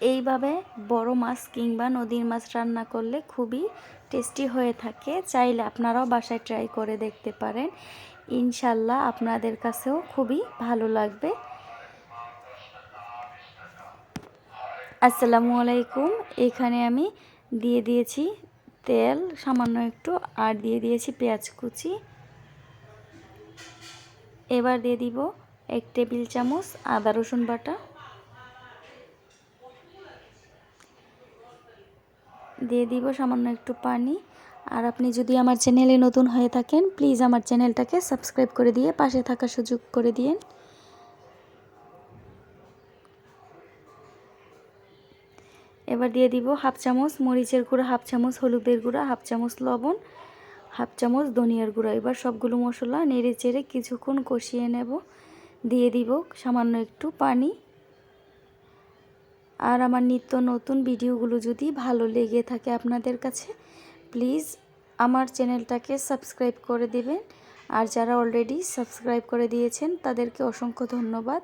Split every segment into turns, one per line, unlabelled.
এইভাবে বড় মাছ কিংবা নদীর মাছ রান্না করলে খুবই টেস্টি হয়ে থাকে। চাইলে আপনারাও বাসায় ট্রাই করে দেখতে পারেন। ইনশাল্লাহ আপনাদের কাছেও খুবই ভালো লাগবে। আসসালামু আলাইকুম। এখানে আমি দিয়ে দিয়েছি তেল, সামান্য একটু, আর দিয়ে দিয়েছি পেঁয়াজ কুচি। এবার দিয়ে দিব এক টেবিল চামচ আদা রসুন বাটা। দিয়ে দিব সামান্য একটু পানি। আর আপনি যদি আমার চ্যানেলে নতুন হয়ে থাকেন প্লিজ আমার চ্যানেলটাকে সাবস্ক্রাইব করে দিয়ে পাশে থাকা সুযোগ করে দিন এবার দিয়ে দিব হাফ চামচ মরিচের গুঁড়া, হাফ চামচ হলুদের গুঁড়া, হাফ চামচ লবণ, হাফ চামচ ধনিয়ার গুঁড়া। এবার সবগুলো মশলা নেড়ে চেড়ে কিছুক্ষণ কষিয়ে নেব। দিয়ে দিব সামান্য একটু পানি। আর আমার নিত্য নতুন ভিডিওগুলো যদি ভালো লেগে থাকে আপনাদের কাছে প্লিজ আমার চ্যানেলটাকে সাবস্ক্রাইব করে দিবেন। আর যারা অলরেডি সাবস্ক্রাইব করে দিয়েছেন, তাদেরকে অসংখ্য ধন্যবাদ।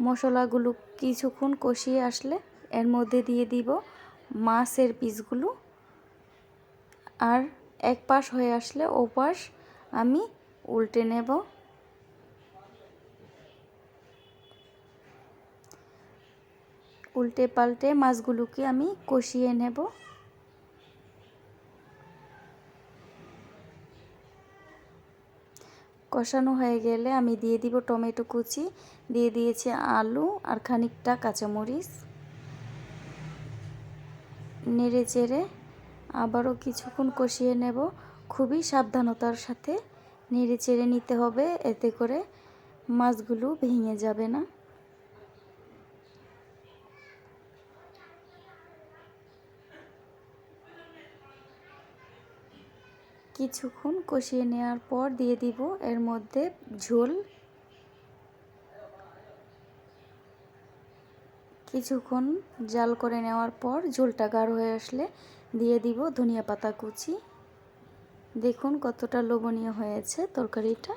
মশলাগুলো কিছুক্ষণ কষিয়ে আসলে এর মধ্যে দিয়ে দিব মাছের পিসগুলো। আর এক পাশ হয়ে আসলে ও পাশ আমি উল্টে নেব। উল্টে পাল্টে মাছগুলোকে আমি কষিয়ে নেব। কষানো হয়ে গেলে আমি দিয়ে দিব টমেটো কুচি, দিয়ে দিয়েছি আলু আর খানিকটা কাঁচামরিচ। নেড়ে চেড়ে আবারও কিছুক্ষণ কষিয়ে নেব। খুবই সাবধানতার সাথে নেড়ে চেড়ে নিতে হবে, এতে করে মাছগুলো ভেঙে যাবে না। কিছুক্ষণ কষিয়ে নেওয়ার পর দিয়ে দিব এর মধ্যে ঝোল। কিছুক্ষণ জাল করে নেওয়ার পর ঝোলটা গাঢ় হয়ে আসলে দিয়ে দিব ধনিয়া পাতা কুচি। দেখুন কতটা লোভনীয় হয়েছে তরকারিটা।